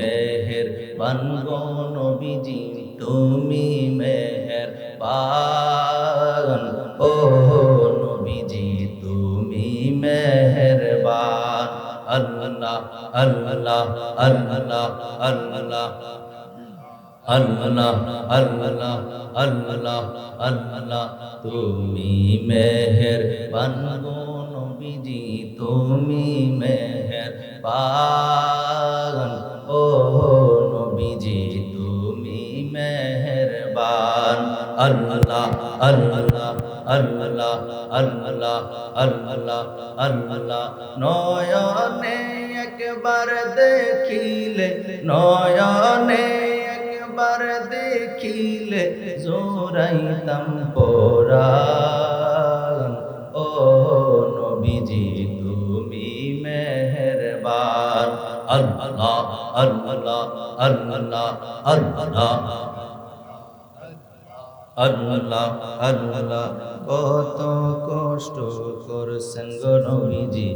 মেহের বানগো নবীজি, তুমি মেহের বান। ও নবীজি, তুমি মেহেরবান আল্লাহ আল্লাহ আল্লাহ আল্লাহ আল্লাহ আল্লাহ আল্লাহ আল্লাহ, তুমি মেহের বানগো নবীজি, তুমি মেহের বান। নবীজি তুমি মেহেরবান। আল্লাহ আল্লাহ আল্লাহ আল্লাহ আল্লাহ আল্লাহ। নয়নে একবার দেখিলে, নয়নে একবার দেখিলে জোরাইতাম পরাণ আল্লাহ আল্লাহ কত কষ্ট করছেন গো নবীজি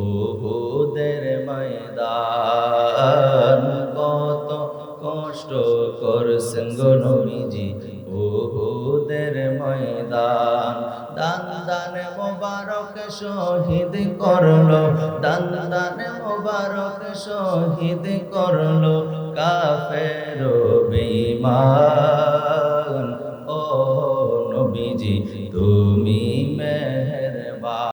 ওহুদের ময়দান কত কষ্ট করছেন গো নবীজি, ওহুদের ময়দান। দানে মোবারক শহীদ করল, দান দানে মোবারক শহীদ করল, কাফের বিমান ও নবীজি, তুমি মেহরবান।